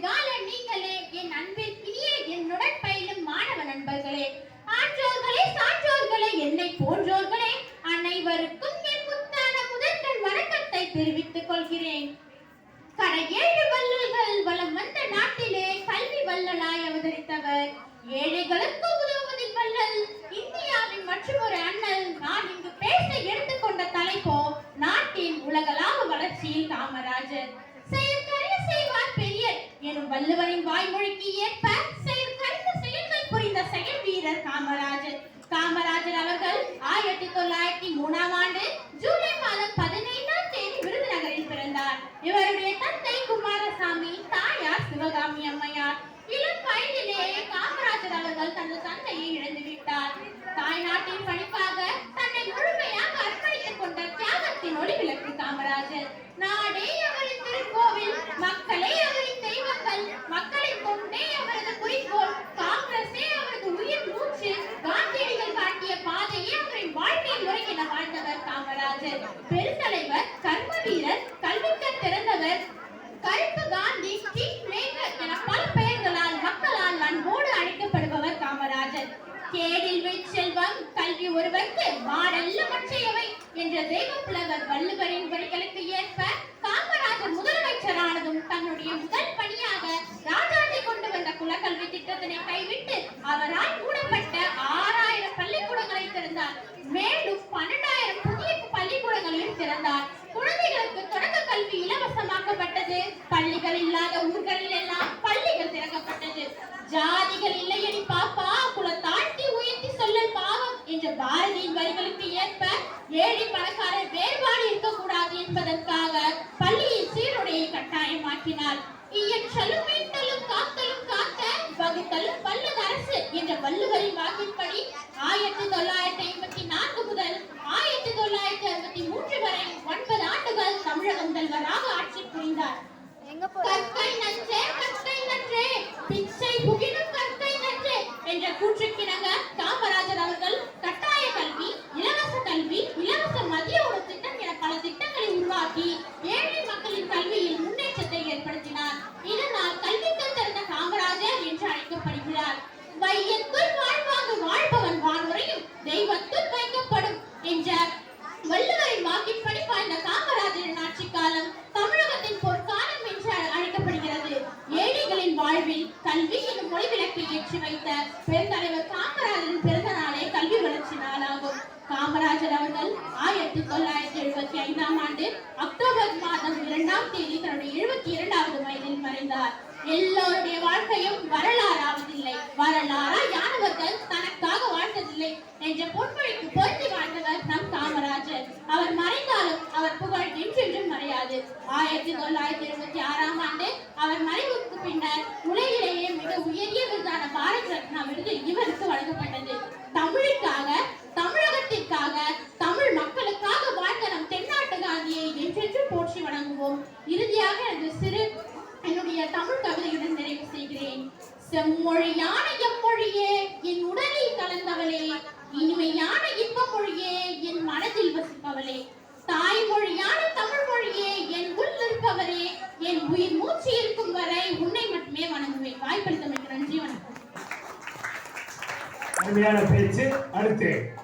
எதிர்கால நீங்களே என் அன்பிற்கினிய என்னுடன் பயிலும் மாணவ நண்பர்களே. ஆற்றோர்களே சான்றோர்களே என்னை போன்றோர்களே அனைவருக்கும் என் முத்தான முதற்கண் வணக்கத்தை தெரிவித்துக் கொள்கிறேன். கடை ஏழு வல்லல்கள் வலம் வந்த நாட்டிலே கல்வி வல்லலாய் அவதரித்தவர். ஏழைகளுக்கும் வள்ளுவரின் வாய்மொழிக்கு ஏற்ப செயற்கரிந்த செயல்கள் புரிந்த செயல் வீரர் காமராஜர். காமராஜர் அவர்கள் ஆயிரத்தி தொள்ளாயிரத்தி மூணாம் ஆண்டு ஜூலை மாதம் பதினைந்தாம் தேதி விருதுநகரில் பிறந்தார். இவருடைய தந்தை குமாரசாமி தாயார் சிவகாமி அம்மையார். இளம் வயதிலேயே காமராஜர் அவர்கள் தனது தந்தையை கேடில் கேடில் செல்வம் கல்வி ஒருவருக்கு மாடல்ல மற்றையவை என்ற தெய்வப்புலவர் வள்ளுவரின் வரிகளுக்கு ஏற்ப ஏழை பணக்காரர் வேறுபாடு இருக்கக்கூடாது என்பதற்காக பள்ளியின் சீருடையை கட்டாயமாக்கினார். இயற்றலும் மீட்டலும் காத்தலும் காக்க வகுத்தலும் வல்லது அரசு என்ற வள்ளுவரின் வாக்கின்படி ஆயிரத்தி தொள்ளாயிரத்தி ஐம்பத்தி நான்கு முதல் ஆயிரத்தி தொள்ளாயிரத்தி அறுபத்தி மூன்று வரை ஒன்பது ஆண்டுகள் தமிழக முதல்வராக ஆட்சி புரிந்தார். கற்கை நன்றே கற்கை நன்றே பிச்சை புகினும் என்று அழைக்கப்படுகிறார். வையத்துள் வாழ்வாங்கு வாழ்பவன் வானுரையும் தெய்வத்துள் வைக்கப்படும் என்ற வள்ளுவரின் வாக்கின்படி வாழ்ந்த காமராஜரின் ஆட்சி காலம் தமிழகத்தின் பொற்காலம் என்று அழைக்கப்படுகிறது. ஏழைகளின் வாழ்வில் கல்வி எனும் மொழிவிளக்கை ஏற்றி வைத்த பெருந்தலைவர் காமராஜரின் பிறந்த நாளே கல்வி வளர்ச்சி நாளாகும். காமராஜர் அவர்கள் ஆயிரத்தி தொள்ளாயிரத்தி எழுபத்தி ஐந்தாம் ஆண்டு அக்டோபர் மாதம் இரண்டாம் தேதி எல்லோருடைய வாழ்க்கையும் வரலாறாவதில்லை. வரலாறா யானவர்கள் தனக்காக வாழ்ந்ததில்லை என்ற பொன்மொழிக்கு பொருந்தி வாழ்ந்தவர் நம் காமராஜர். அவர் மறைந்தாலும் அவர் புகழ் என்றென்றும் மறையாது. ஆயிரத்தி தொள்ளாயிரத்தி இருபத்தி ஆறாம் ஆண்டு அவர் மறைவுக்கு பின்னர் உலகிலேயே மிக உயரிய விருதான பாரத் ரத்னா விருது இவருக்கு வழங்கப்பட்டது. செம்மொழியான எம்மொழியே என் உடலில் கலந்தவளே இனிமையான இன்ப மொழியே என் மனதில் வசிப்பவளே. தாய்மொழியான தமிழ் மொழியே என் உள் இருப்பவரே என் உயிர் மூச்சு இருக்கும் வரை உன்னை மட்டுமே வணங்குவேன். வாய்ப்பளித்தமைக்கு நன்றி வணக்கம். அருமையான பேச்சு. அடுத்து